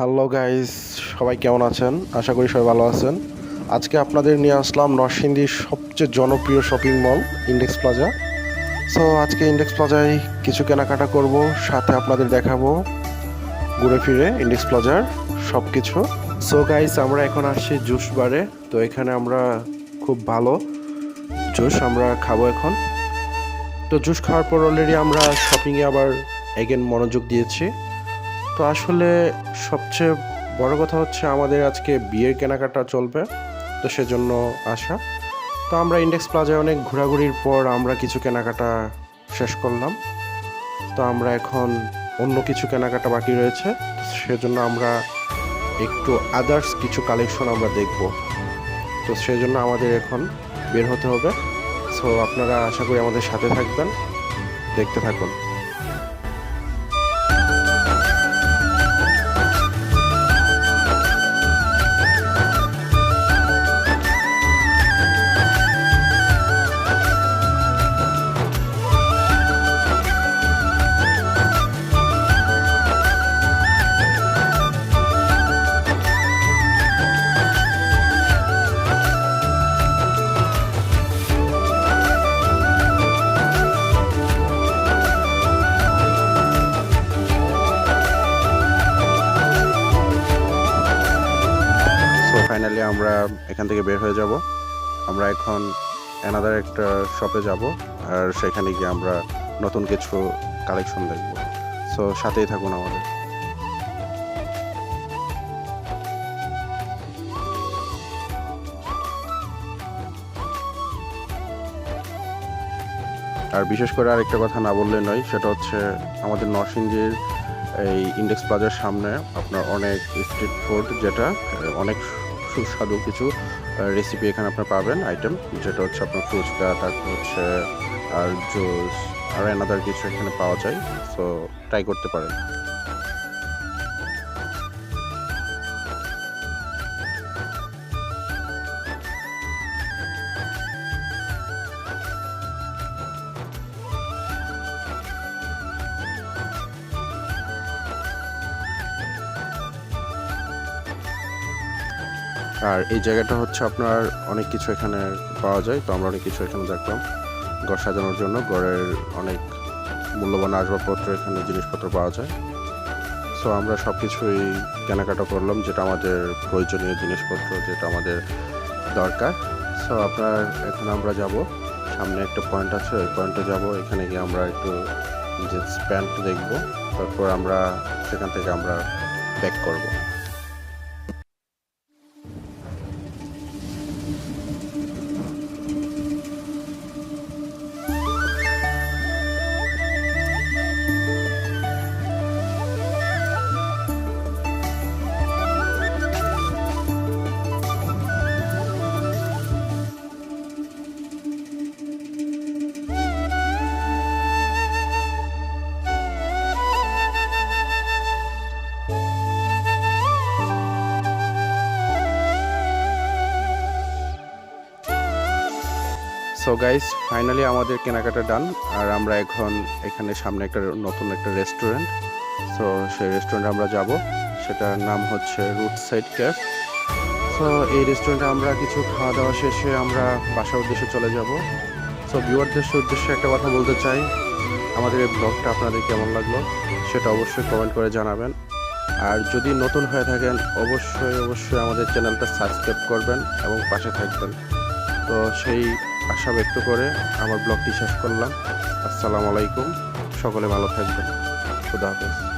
Hello guys সবাই কেমন আছেন? আশা করি সবাই ভালো আছেন। আজকে আপনাদের নিয়ে আসলাম নরসিংদীর সবচেয়ে জনপ্রিয় shopping mall Index Plaza so আজকে ইন্ডেক্স প্লাজায় কিছু কেনাকাটা করব, সাথে আপনাদের দেখাবো ঘুরে ফিরে ইন্ডেক্স প্লাজার সব কিছু সো গাইস আমরা এখন আসছি জুস বারে। তো এখানে আমরা খুব ভালো জুস আমরা খাব এখন। তো জুস খাওয়ার পর অলরেডি আমরা শপিংয়ে আবার এগেন মনোযোগ দিয়েছি। তো আসলে সবচেয়ে বড় কথা হচ্ছে আমাদের আজকে বিয়ের কেনাকাটা চলবে, তো সেজন্য আসা। তো আমরা ইন্ডেক্স প্লাজায় অনেক ঘোরাঘুরির পর আমরা কিছু কেনাকাটা শেষ করলাম। তো আমরা এখন অন্য কিছু কেনাকাটা বাকি রয়েছে সেজন্য আমরা একটু আদার্স কিছু কালেকশন আমরা দেখব। তো সেজন্য আমাদের এখন বের হতে হবে। সো আপনারা আশা করি আমাদের সাথে থাকবেন, দেখতে থাকুন। ফাইনালি আমরা এখান থেকে বের হয়ে যাব। আমরা এখন অ্যানাদার একটা শপে যাব আর সেখানে গিয়ে আমরা নতুন কিছু কালেকশন দেখব। সো সাথেই থাকুন আমাদের। আর বিশেষ করে আরেকটা কথা না বললে নয়, সেটা হচ্ছে আমাদের নরসিংদীর এই ইন্ডেক্স প্লাজার সামনে আপনার অনেক স্ট্রিট ফুড যেটা, অনেক সুস্বাদু কিছু রেসিপি এখানে আপনার পাবেন আইটেম যেটা হচ্ছে আপনার ফুচকা, তারপর হচ্ছে, আর জুস আর এনাদার কিছু এখানে পাওয়া যায় সো ট্রাই করতে পারেন। আর এই জায়গাটা হচ্ছে আপনার অনেক কিছু এখানে পাওয়া যায়, তো আমরা অনেক কিছু এখানে দেখলাম। ঘর সাজানোর জন্য, ঘরের অনেক মূল্যবান আসবাবপত্র এখানে জিনিসপত্র পাওয়া যায়। সো আমরা সব কিছুই কেনাকাটা করলাম, যেটা আমাদের প্রয়োজনীয় জিনিসপত্র, যেটা আমাদের দরকার। সো আপনার এখন আমরা যাব, সামনে একটা পয়েন্ট আছে, ওই পয়েন্টে যাব, এখানে গিয়ে আমরা একটু জিন্স প্যান্ট দেখব, তারপর আমরা সেখান থেকে আমরা ব্যাক করব। সো গাইস ফাইনালি আমাদের কেনাকাটা ডান আর আমরা এখন এখানে সামনে একটা নতুন একটা রেস্টুরেন্ট সো সেই রেস্টুরেন্টে আমরা যাব। সেটার নাম হচ্ছে রুট সাইড ক্যাফ সো এই রেস্টুরেন্টে আমরা কিছু খাওয়া দাওয়া শেষে আমরা বাসার উদ্দেশ্যে চলে যাব। সো ভিউয়ারদের উদ্দেশ্যে একটা কথা বলতে চাই। আমাদের এই ব্লগটা আপনাদের কেমন লাগল সেটা অবশ্যই কমেন্ট করে জানাবেন। আর যদি নতুন হয়ে থাকেন, অবশ্যই অবশ্যই আমাদের চ্যানেলটা সাবস্ক্রাইব করবেন এবং পাশে থাকবেন। তো সেই আশা ব্যক্ত করে আমার ব্লগটি শেষ করলাম। আসসালামু আলাইকুম। সকলে ভালো থাকবেন। খুদা হাফেজ।